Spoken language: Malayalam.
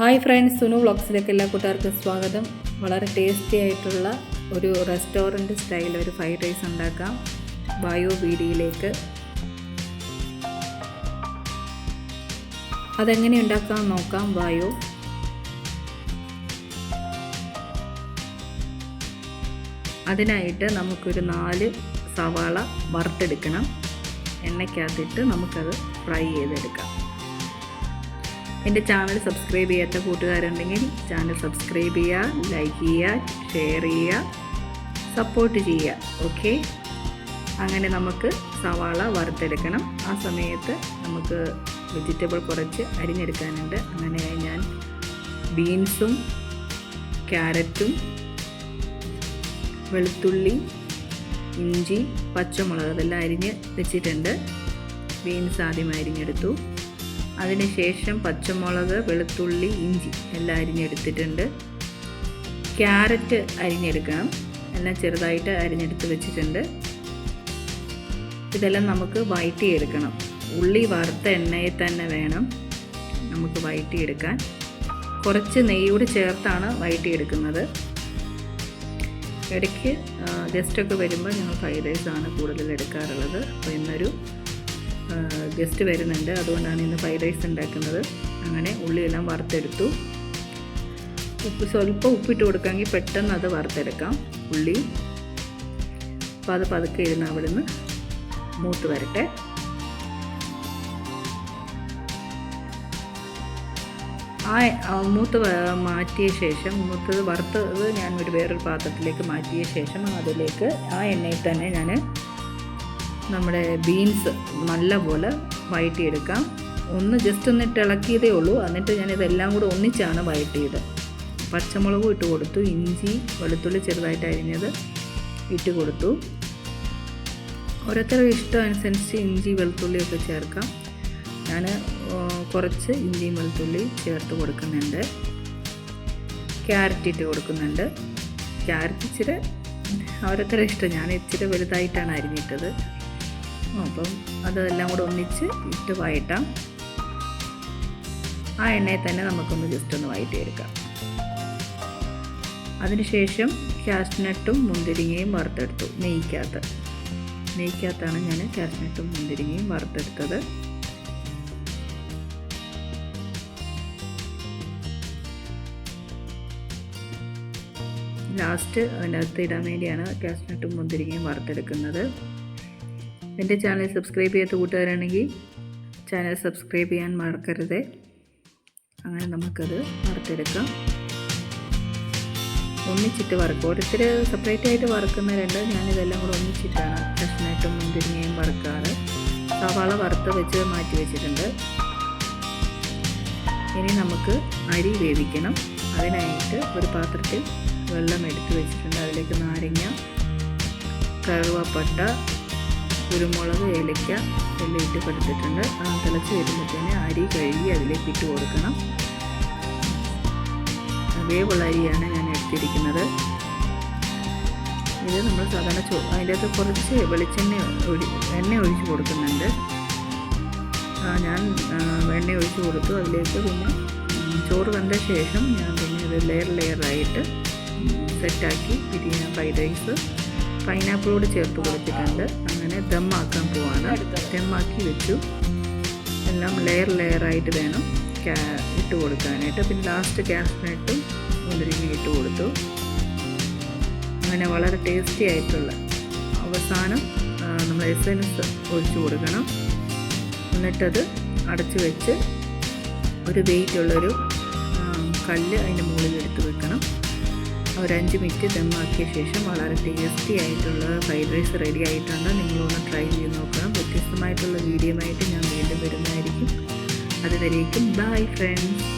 ഹായ് ഫ്രണ്ട്സ് സുനു വ്ളോഗ്സിലേക്ക് എല്ലാ കൂട്ടുകാർക്കും സ്വാഗതം. വളരെ ടേസ്റ്റി ആയിട്ടുള്ള ഒരു റെസ്റ്റോറന്റ് സ്റ്റൈൽ ഒരു ഫ്രൈഡ് റൈസ് ഉണ്ടാക്കാം. ബയോ ബീഡിയിലേക്ക് അതെങ്ങനെ ഉണ്ടാക്കാം നോക്കാം ബയോ അതിനായിട്ട് നമുക്കൊരു നാല് സവാള വറുത്തെടുക്കണം. എണ്ണയ്ക്കകത്തിട്ട് നമുക്കത് ഫ്രൈ ചെയ്തെടുക്കാം. എന്റെ ചാനൽ സബ്സ്ക്രൈബ് ചെയ്യാത്ത കൂട്ടുകാരുണ്ടെങ്കിൽ ചാനൽ സബ്സ്ക്രൈബ് ചെയ്യുക ലൈക്ക് ചെയ്യുക ഷെയർ ചെയ്യുക സപ്പോർട്ട് ചെയ്യുക. ഓക്കെ അങ്ങനെ നമുക്ക് സവാള വറുത്തെടുക്കണം. ആ സമയത്ത് നമുക്ക് വെജിറ്റബിൾ കുറച്ച് അരിഞ്ഞെടുക്കാനുണ്ട്. അങ്ങനെ ഞാൻ ബീൻസും ക്യാരറ്റും വെളുത്തുള്ളി ഇഞ്ചി പച്ചമുളക് അതെല്ലാം അരിഞ്ഞ് വെച്ചിട്ടുണ്ട്. ബീൻസ് ആദ്യം അരിഞ്ഞെടുത്തു. അതിനുശേഷം പച്ചമുളക് വെളുത്തുള്ളി ഇഞ്ചി എല്ലാം അരിഞ്ഞെടുത്തിട്ടുണ്ട്. ക്യാരറ്റ് അരിഞ്ഞെടുക്കണം എല്ലാം ചെറുതായിട്ട് അരിഞ്ഞെടുത്ത് വെച്ചിട്ടുണ്ട്. ഇതെല്ലാം നമുക്ക് വഴറ്റിയെടുക്കണം ഉള്ളി വറുത്ത എണ്ണയിൽ തന്നെ വേണം നമുക്ക് വഴറ്റിയെടുക്കാൻ കുറച്ച് നെയ്യൂടെ ചേർത്താണ് വഴറ്റിയെടുക്കുന്നത് ഇടയ്ക്ക് ഗസ്റ്റൊക്കെ വരുമ്പോൾ ഞങ്ങൾ ഫ്രൈഡ് റൈസാണ് കൂടുതൽ എടുക്കാറുള്ളത്. അപ്പോൾ ഇന്നൊരു ഗസ്റ്റ് വരുന്നുണ്ട്. അതുകൊണ്ടാണ് ഇന്ന് ഫ്രൈഡ് റൈസ് ഉണ്ടാക്കുന്നത്. അങ്ങനെ ഉള്ളിയെല്ലാം വറുത്തെടുത്തു. ഉപ്പ് സ്വല്പം ഉപ്പിട്ട് കൊടുക്കാമെങ്കിൽ പെട്ടെന്ന് അത് വറുത്തെടുക്കാം. ഉള്ളി. അപ്പോൾ അത് പതുക്കെ ഇരുന്ന് അവിടുന്ന് മൂത്ത് വരട്ടെ. ആ മൂത്ത് മാറ്റിയ ശേഷം മൂത്തത് വറുത്തത് ഞാൻ ഒരു വേറൊരു പാത്രത്തിലേക്ക് മാറ്റിയ ശേഷം അതിലേക്ക് ആ എണ്ണയിൽ തന്നെ ഞാൻ നമ്മുടെ ബീൻസ് നല്ലപോലെ വഴറ്റിയെടുക്കാം ഒന്ന് ജസ്റ്റ് ഒന്ന് ഇളക്കിയതേ ഉള്ളൂ. എന്നിട്ട് ഞാൻ ഇതെല്ലാം കൂടെ ഒന്നിച്ചാണ് വഴറ്റിയത് പച്ചമുളകും ഇട്ട് കൊടുത്തു. ഇഞ്ചി വെളുത്തുള്ളി ചെറുതായിട്ട് അരിഞ്ഞത് ഇട്ട് കൊടുത്തു. ഓരോരുത്തരുടെ ഇഷ്ടം അനുസരിച്ച് ഇഞ്ചി വെളുത്തുള്ളിയൊക്കെ ചേർക്കാം. ഞാൻ കുറച്ച് ഇഞ്ചിയും വെളുത്തുള്ളി ചേർത്ത് കൊടുക്കുന്നുണ്ട്. ക്യാരറ്റ് ഇട്ട് കൊടുക്കുന്നുണ്ട്. ക്യാരറ്റ് ഇച്ചിരി ഓരോരുത്തരുടെ ഇഷ്ടം. ഞാൻ ഇച്ചിരി വലുതായിട്ടാണ് അരിഞ്ഞിട്ടത്. അപ്പം അതെല്ലാം കൂടെ ഒന്നിച്ച് ഇട്ട് വഴറ്റാം. ആ എണ്ണയിൽ തന്നെ നമുക്കൊന്ന് ജസ്റ്റ് ഒന്ന് വഴറ്റിയെടുക്കാം. അതിനുശേഷം കാഷ്നട്ടും മുന്തിരിങ്ങയും വറുത്തെടുത്തു. നെയ്ക്കകത്ത്. നെയ്ക്കകത്താണ് ഞാൻ കാഷ്നട്ടും മുന്തിരിങ്ങയും വറുത്തെടുത്തത്. ലാസ്റ്റ് അതിനകത്ത് ഇടാൻ വേണ്ടിയാണ് കാഷ്നട്ടും മുന്തിരിങ്ങയും വറുത്തെടുക്കുന്നത്. എന്റെ ചാനൽ സബ്സ്ക്രൈബ് ചെയ്യാത്ത കൂട്ടുകാരാണെങ്കിൽ ചാനൽ സബ്സ്ക്രൈബ് ചെയ്യാൻ മറക്കരുത്. അങ്ങനെ നമുക്കത് വറുത്തെടുക്കാം. ഒന്നിച്ചിട്ട് വറുക്കും ഓരോരുത്തർ സെപ്പറേറ്റ് ആയിട്ട് വറുക്കുന്നവരുണ്ട്. ഞാനിതെല്ലാം കൂടെ ഒന്നിച്ചിട്ടാണ് കഷ്ണമായിട്ടും മുന്തിരിങ്ങയും വറുക്കാറ്. സവാള വറുത്ത് വെച്ച് മാറ്റി വെച്ചിട്ടുണ്ട്. ഇനി നമുക്ക് അരി വേവിക്കണം. അതിനായിട്ട് ഒരു പാത്രത്തിൽ വെള്ളം എടുത്ത് വെച്ചിട്ടുണ്ട്. അതിലേക്ക് നാരങ്ങ കറുവപ്പട്ട കുരുമുളക് ഏലയ്ക്ക എല്ലാം ഇട്ട് കൊടുത്തിട്ടുണ്ട്. തിളച്ച് വരുമ്പോഴത്തേന് അരി കഴുകി അതിലേക്ക് ഇട്ട് കൊടുക്കണം. വേവുള്ള അരിയാണ് ഞാൻ എടുത്തിരിക്കുന്നത്. ഇത് നമ്മൾ സാധാരണ ചോ അതിന്റെ അകത്ത് കുറച്ച് വെളിച്ചെണ്ണ ഒഴി എണ്ണ ഒഴിച്ച് കൊടുക്കുന്നുണ്ട്. ഞാൻ എണ്ണ ഒഴിച്ച് കൊടുത്തു. അതിലേക്ക് പിന്നെ ചോറ് വെന്ത ശേഷം ഞാൻ പിന്നെ ഇത് ലെയർ ലെയറായിട്ട് സെറ്റാക്കി ബിരിയാണി ഫ്രൈഡ് റൈസ് പൈനാപ്പിളോട് ചേർത്ത് കൊടുത്തിട്ടുണ്ട്. അങ്ങനെ ദമ്മാക്കാൻ പോവാണ്. ദമ്മാക്കി വെച്ചു. എല്ലാം ലെയർ ലെയറായിട്ട് വേണം ഇട്ട് കൊടുക്കാനായിട്ട്. പിന്നെ ലാസ്റ്റ് കാഷ്നട്ടും മുന്തിരിങ്ങ ഇട്ട് കൊടുത്തു. അങ്ങനെ വളരെ ടേസ്റ്റി ആയിട്ടുള്ള അവസാനം നമ്മൾ എസൻസ് ഒഴിച്ചു കൊടുക്കണം. എന്നിട്ടത് അടച്ചു വെച്ച് ഒരു വെയിറ്റുള്ളൊരു കല്ല് അതിന്റെ മുകളിൽ എടുത്ത് വെക്കണം. ഒരു അഞ്ച് മിനിറ്റ് ദമ്മാക്കിയ ശേഷം വളരെ ടേസ്റ്റി ആയിട്ടുള്ള ഫ്രൈഡ് റൈസ് റെഡി ആയിട്ടുണ്ട്. നിങ്ങളൊന്ന് ട്രൈ ചെയ്ത് നോക്കണം. വ്യത്യസ്തമായിട്ടുള്ള വീഡിയോ ആയിട്ട് ഞാൻ വീണ്ടും വരുന്നതായിരിക്കും. അതുവരേക്കും ബൈ ഫ്രണ്ട്സ്